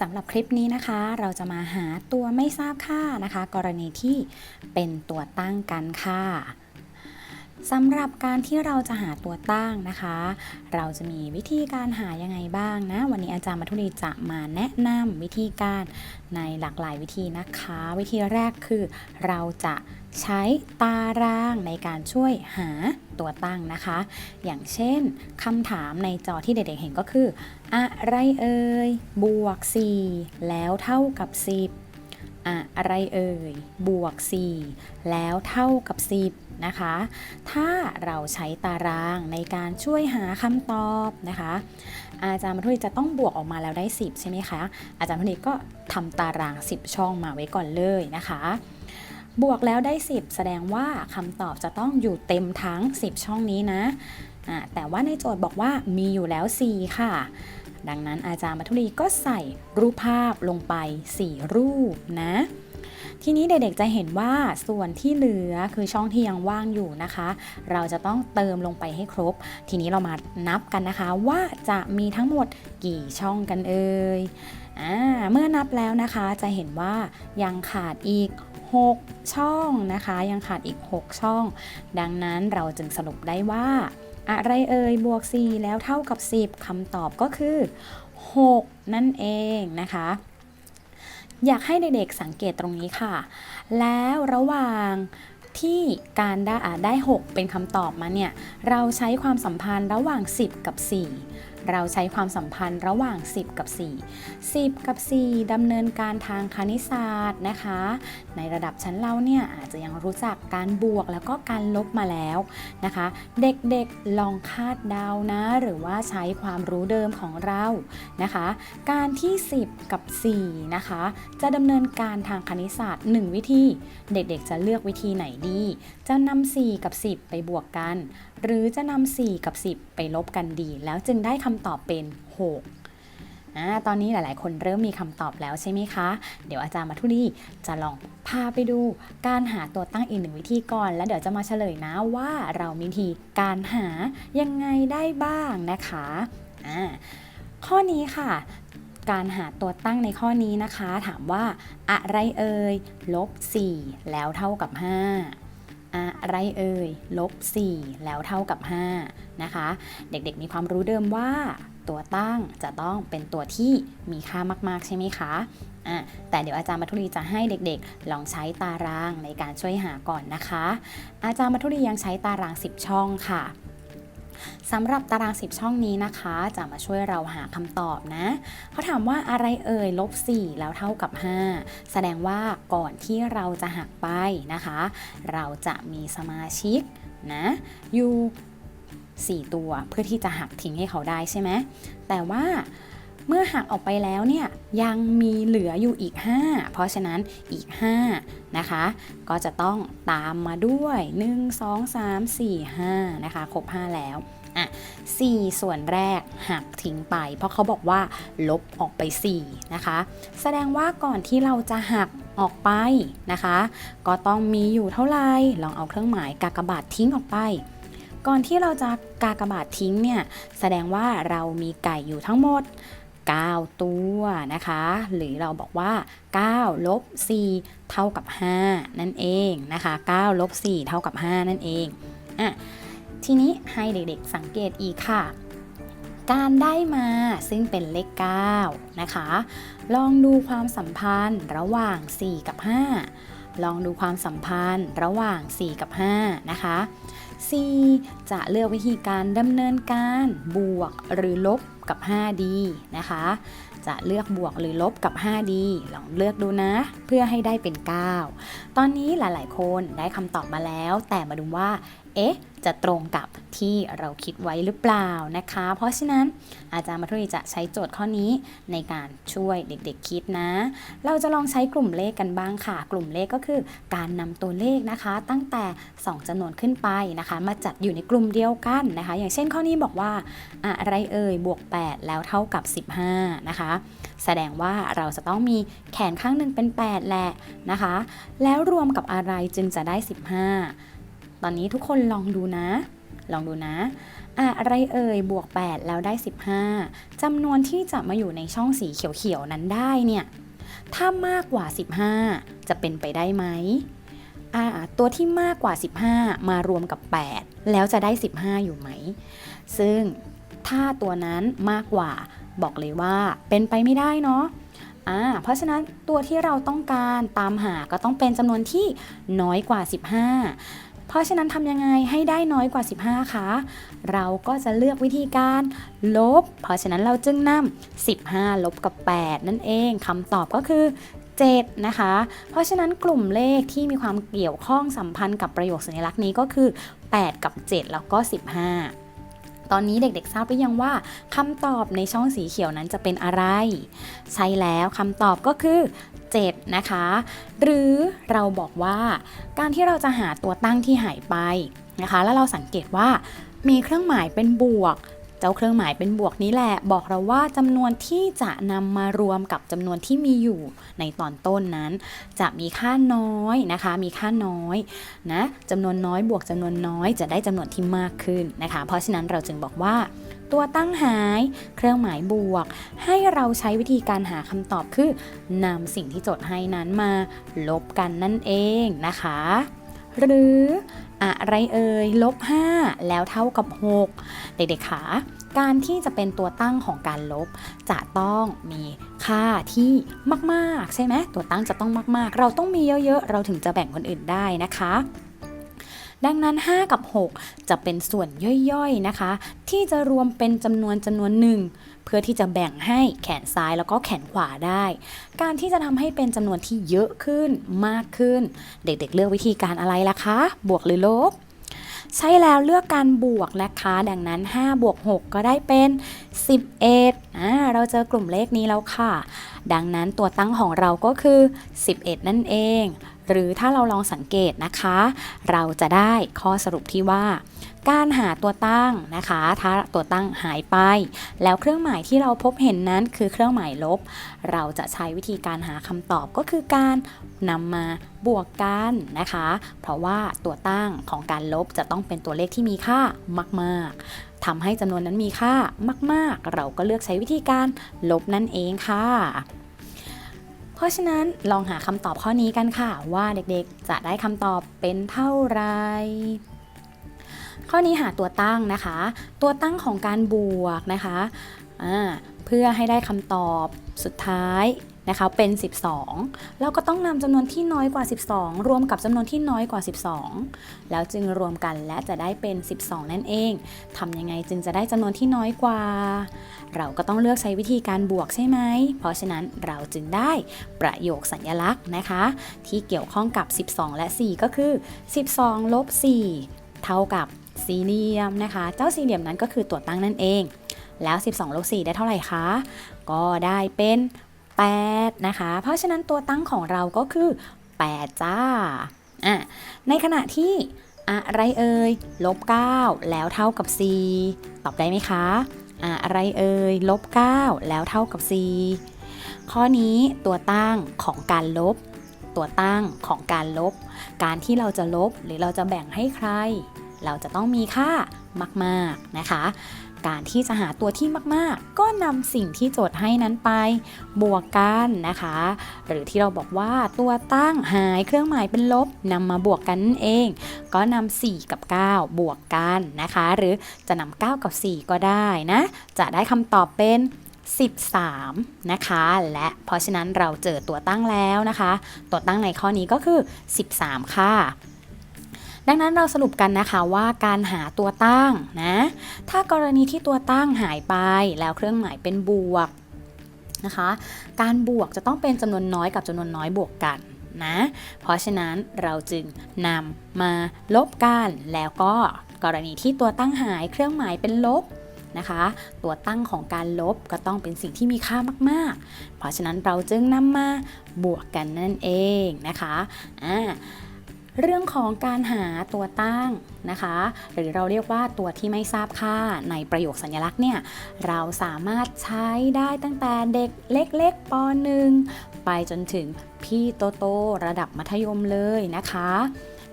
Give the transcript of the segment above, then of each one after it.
สำหรับคลิปนี้นะคะ เราจะมาหาตัวไม่ทราบค่านะคะ กรณีที่เป็นตัวตั้งกันค่ะ สำหรับการที่เราจะหาตัวตั้งนะคะ เราจะมีวิธีการหายังไงบ้างนะ วันนี้อาจารย์มัทุรีจะมาแนะนำวิธีการในหลากหลายวิธีนะคะ วิธีแรกคือเราจะใช้ตารางในการช่วยหาตัวตั้งนะคะ อย่างเช่นคำถามในจอที่เด็กๆเห็นก็คือ อะไรเอ่ยบวก 4 แล้วเท่ากับ 10 อะไรเอ่ย บวก 4 แล้วเท่ากับ 10 นะคะ ถ้าเราใช้ตารางในการช่วยหาคำตอบนะคะ อาจารย์มัทุนีจะต้องบวกออกมาแล้วได้ 10 ใช่ไหมคะ อาจารย์มัทุนีก็ทำตาราง 10 ช่องมาไว้ก่อนเลยนะคะ บวกแล้วได้ 10 แสดงว่าคำตอบจะต้องอยู่เต็มทั้ง 10 ช่องนี้นะะแต่ว่าในโจทย์บอกว่ามีอยู่แล้ว 4 ค่ะ ดังนั้นอาจารย์มัทุรีก็ใส่รูปภาพลงไป 4 รูปนะ ทีนี้เด็กๆจะเห็นว่าส่วนที่เหลือคือช่องที่ยังว่างอยู่นะคะ เราจะต้องเติมลงไปให้ครบ ทีนี้เรามานับกันนะคะว่าจะมีทั้งหมดกี่ช่องกันเอ่ยอเมื่อนับแล้วนะคะจะเห็นว่ายังขาดอีก 6 ช่องนะคะ ยังขาดอีก 6 ช่อง ดังนั้นเราจึงสรุปได้ว่า อะไรเอ่ยบวก 4 แล้วเท่ากับ 10คำตอบก็คือ 6 นั่นเองนะคะอยากให้เด็กๆสังเกตตรงนี้ค่ะ แล้วระหว่างที่การได้ได้ 6 เป็นคำตอบมาเนี่ย เราใช้ความสัมพันธ์ระหว่าง 10 กับ 4 เราใช้ความสัมพันธ์ระหว่าง 10 กับ 4 10 กับ 4ดำเนินการทางคณิตศาสตร์นะคะ ในระดับชั้นเราเนี่ยอาจจะยังรู้จักการบวกแล้วก็การลบมาแล้วนะคะ เด็กๆลองคาดเดานะ หรือว่าใช้ความรู้เดิมของเรานะคะ การที่ 10 กับ 4 นะคะ จะดำเนินการทางคณิตศาสตร์ 1 วิธี เด็กๆจะเลือกวิธีไหนดี จะนำ4กับ 10 ไปบวกกัน หรือจะนำ4กับ 10 ไปลบกันดี แล้วจึงได้คำตอบเป็น6อ่าตอนนี้หลาย ๆ คนเริ่มมีคำตอบแล้วใช่ไหมคะ เดี๋ยวอาจารย์มาทุรีจะลองพาไปดู การหาตัวตั้งอีกหนึ่งวิธีก่อน แล้วเดี๋ยวจะมาเฉลยนะว่าเรามีวิธีการหายังไงได้บ้างนะคะอ่าข้อนี้ค่ะ การหาตัวตั้งในข้อนี้นะคะ ถามว่าอะไรเอ่ยลบ4แล้วเท่ากับ 5 อะไรเอ่ยลบ 4 แล้วเท่ากับ 5 นะคะ เด็กๆมีความรู้เดิมว่าตัวตั้งจะต้องเป็นตัวที่มีค่ามากๆใช่ไหมคะอะแต่เดี๋ยวอาจารย์มัทุรีจะให้เด็กๆ ลองใช้ตารางในการช่วยหาก่อนนะคะ อาจารย์มัทุรียังใช้ตาราง 10 ช่องค่ะ สำหรับตาราง 10 ช่องนี้นะคะ จะมาช่วยเราหาคำตอบนะ เขาถามว่าอะไรเอ่ยลบ 4 แล้วเท่ากับ 5 แสดงว่าก่อนที่เราจะหักไปนะคะ เราจะมีสมาชิกนะอยู่ 4 ตัวเพื่อที่จะหักทิ้งให้เขาได้ใช่ไหมแต่ว่า เมื่อหักออกไปแล้วเนี่ยยังมีเหลืออยู่อีก 5 เพราะฉะนั้นอีก 5 นะคะ ก็จะต้องตามมาด้วย 1 2 3 4 5 นะคะ ครบ 5 แล้วอะ4ส่วนแรกหักทิ้งไป เพราะเขาบอกว่าลบออกไป 4 นะคะ แสดงว่าก่อนที่เราจะหักออกไปนะคะ ก็ต้องมีอยู่เท่าไหร่ ลองเอาเครื่องหมายกากบาททิ้งออกไป ก่อนที่เราจะกากบาททิ้งเนี่ย แสดงว่าเรามีไก่อยู่ทั้งหมด 9 ตัวนะคะ หรือเราบอกว่า9ลบ4เท่ากับ 5 นั่นเองนะคะ9ลบ4เท่ากับ 5 นั่นเองอะทีนี้ให้เด็กๆสังเกตอีกค่ะ การได้มาซึ่งเป็นเลข9นะคะ ลองดูความสัมพันธ์ระหว่าง 4 กับ 5 ลองดูความสัมพันธ์ระหว่าง 4 กับ 5 นะคะ C จะเลือกวิธีการดำเนินการบวกหรือลบ กับ 5D นะคะ จะเลือกบวกหรือลบกับ 5D ลองเลือกดูนะ เพื่อให้ได้เป็น 9 ตอนนี้หลาย ๆ คนได้คำตอบมาแล้ว แต่มาดูว่าเอ๊ะ จะตรงกับที่เราคิดไว้หรือเปล่านะคะ เพราะฉะนั้นอาจารย์มาทุรีจะใช้โจทย์ข้อนี้ในการช่วยเด็กๆคิดนะ เราจะลองใช้กลุ่มเลขกันบ้างค่ะ กลุ่มเลขก็คือการนำตัวเลขนะคะ ตั้งแต่ 2จำนวนขึ้นไปนะคะ มาจัดอยู่ในกลุ่มเดียวกันนะคะ อย่างเช่นข้อนี้บอกว่าอะไรเอ่ยบวก 8 แล้วเท่ากับ 15 นะคะ แสดงว่าเราจะต้องมีแขนข้างหนึ่งเป็น 8 แหละนะคะ แล้วรวมกับอะไรจึงจะได้ 15 ตอนนี้ทุกคนลองดูนะ ลองดูนะ อะไรเอ่ยบวก 8 แล้วได้ 15จำนวนที่จะมาอยู่ในช่องสีเขียวๆนั้นได้เนี่ย ถ้ามากกว่า 15 จะเป็นไปได้ไหมอ่าตัวที่มากกว่า 15 มารวมกับ 8 แล้วจะได้ 15 อยู่ไหม ซึ่งถ้าตัวนั้นมากกว่าบอกเลยว่าเป็นไปไม่ได้เนาะเพราะฉะนั้นตัวที่เราต้องการตามหาก็ต้องเป็นจำนวนที่น้อยกว่า 15 เพราะฉะนั้นทำยังไงให้ได้น้อยกว่า 15คะเราก็จะเลือกวิธีการลบ เพราะฉะนั้นเราจึงนำ15 ลบกับ 8 นั่นเองคำตอบก็คือ7นะคะ เพราะฉะนั้นกลุ่มเลขที่มีความเกี่ยวข้องสัมพันธ์กับประโยคสัญลักษณ์นี้ก็คือ 8 กับ 7 แล้วก็ 15 ตอนนี้เด็กๆทราบหรือยังว่าคำตอบในช่องสีเขียวนั้นจะเป็นอะไร ใช่แล้วคำตอบก็คือ 7 นะคะ หรือเราบอกว่า การที่เราจะหาตัวตั้งที่หายไปนะคะ แล้วเราสังเกตว่ามีเครื่องหมายเป็นบวก เจ้าเครื่องหมายเป็นบวกนี้แหละ บอกเราว่าจำนวนที่จะนำมารวมกับจำนวนที่มีอยู่ในตอนต้นนั้น จะมีค่าน้อยนะคะ มีค่าน้อยนะจำนวนน้อยบวกจำนวนน้อยจะได้จำนวนที่มากขึ้นนะคะ เพราะฉะนั้นเราจึงบอกว่าตัวตั้งหาย เครื่องหมายบวก ให้เราใช้วิธีการหาคำตอบคือนำสิ่งที่โจทย์ให้นั้นมาลบกันนั่นเองนะคะ หรือ อะไรเอ่ยลบ 5 แล้วเท่ากับ 6 เด็กๆขาการที่จะเป็นตัวตั้งของการลบ จะต้องมีค่าที่มากๆ ใช่ไหมตัวตั้งจะต้องมากๆ เราต้องมีเยอะๆ เราถึงจะแบ่งคนอื่นได้นะคะดังนั้น 5 กับ 6 จะเป็นส่วนย่อยๆนะคะ ที่จะรวมเป็นจำนวนจำนวนหนึ่ง พื่อที่จะแบ่งให้แขนซ้ายแล้วก็แขนขวาได้ การที่จะทำให้เป็นจำนวนที่เยอะขึ้นมากขึ้น เด็กๆ เลือกวิธีการอะไรล่ะคะ บวกหรือลบ ใช่แล้วเลือกการบวกนะคะ ดังนั้น5บวก6ก็ได้เป็น 11อ่าเราเจอกลุ่มเลขนี้แล้วค่ะ ดังนั้นตัวตั้งของเราก็คือ 11 นั่นเอง หรือถ้าเราลองสังเกตนะคะ เราจะได้ข้อสรุปที่ว่า การหาตัวตั้งนะคะ ถ้าตัวตั้งหายไป แล้วเครื่องหมายที่เราพบเห็นนั้นคือเครื่องหมายลบ เราจะใช้วิธีการหาคำตอบก็คือการนำมาบวกกันนะคะ เพราะว่าตัวตั้งของการลบจะต้องเป็นตัวเลขที่มีค่ามากๆทำให้จำนวนนั้นมีค่ามาก ๆ เราก็เลือกใช้วิธีการลบนั่นเองค่ะ เพราะฉะนั้นลองหาคำตอบข้อนี้กันค่ะ ว่าเด็กๆจะได้คำตอบเป็นเท่าไหรข้อนี้หาตัวตั้งนะคะ ตัวตั้งของการบวกนะคะ เพื่อให้ได้คำตอบสุดท้าย นะคะเป็น 12 เราก็ต้องนำจำนวนที่น้อยกว่า 12 รวมกับจำนวนที่น้อยกว่า 12 แล้วจึงรวมกันและจะได้เป็น 12 นั่นเองทำยังไงจึงจะได้จำนวนที่น้อยกว่า เราก็ต้องเลือกใช้วิธีการบวกใช่ไหม เพราะฉะนั้นเราจึงได้ประโยคสัญลักษณ์นะคะ ที่เกี่ยวข้องกับ 12 และ 4 ก็คือ 12 ลบ 4 เท่ากับสี่เหลี่ยมนะคะ เจ้าสี่เหลี่ยมนั้นก็คือตัวตั้งนั่นเอง แล้ว 12 ลบ 4 ได้เท่าไหร่คะ ก็ได้เป็น 8 นะคะ เพราะฉะนั้นตัวตั้งของเราก็คือ 8 จ้าอะในขณะที่อะไรเอ่ยลบ 9 แล้วเท่ากับ 4 ตอบได้ไหมคะ อะไรเอ่ยลบ 9 แล้วเท่ากับ 4 ข้อนี้ตัวตั้งของการลบ ตัวตั้งของการลบ การที่เราจะลบหรือเราจะแบ่งให้ใคร เราจะต้องมีค่ามาก ๆ นะคะ การที่จะหาตัวที่มากๆ ก็นำสิ่งที่โจทย์ให้นั้นไป บวกกันนะคะ หรือที่เราบอกว่าตัวตั้งหายเครื่องหมายเป็นลบนำมาบวกกันนั่นเอง ก็นำ4กับ 9 บวกกันนะคะ หรือจะนำ9กับ 4 ก็ได้นะ จะได้คำตอบเป็น 13 นะคะ และเพราะฉะนั้นเราเจอตัวตั้งแล้วนะคะ ตัวตั้งในข้อนี้ก็คือ 13 ค่ะ ดังนั้นเราสรุปกันนะคะว่าการหาตัวตั้งนะ ถ้ากรณีที่ตัวตั้งหายไปแล้วเครื่องหมายเป็นบวกนะคะ การบวกจะต้องเป็นจำนวนน้อยกับจำนวนน้อยบวกกันนะ เพราะฉะนั้นเราจึงนำมาลบกันแล้วก็กรณีที่ตัวตั้งหายเครื่องหมายเป็นลบนะคะ ตัวตั้งของการลบก็ต้องเป็นสิ่งที่มีค่ามาก ๆ เพราะฉะนั้นเราจึงนำมาบวกกันนั่นเองนะคะอ่า เรื่องของการหาตัวตั้งนะคะ หรือเราเรียกว่าตัวที่ไม่ทราบค่าในประโยคสัญลักษณ์เนี่ยเราสามารถใช้ได้ตั้งแต่เด็กเล็กๆป .1 ไปจนถึงพี่โตโตระดับมัธยมเลยนะคะ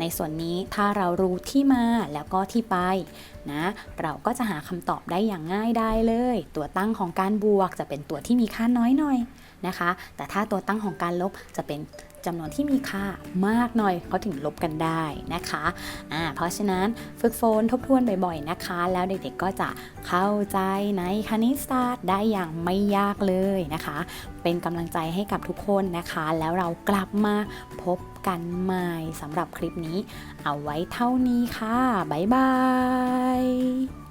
ในส่วนนี้ถ้าเรารู้ที่มาแล้วก็ที่ไปนะเราก็จะหาคำตอบได้อย่างง่ายได้เลย ตัวตั้งของการบวกจะเป็นตัวที่มีค่าน้อยหน่อยนะคะ แต่ถ้าตัวตั้งของการลบจะเป็น จำนวนที่มีค่ามากหน่อยเขาถึงลบกันได้นะคะอ่าเพราะฉะนั้นฝึกฝนทบทวนบ่อยๆนะคะ แล้วเด็กๆก็จะเข้าใจในคณิตศาสตร์ได้อย่างไม่ยากเลยนะคะ เป็นกำลังใจให้กับทุกคนนะคะ แล้วเรากลับมาพบกันใหม่สำหรับคลิปนี้ เอาไว้เท่านี้ค่ะ บ๊ายบาย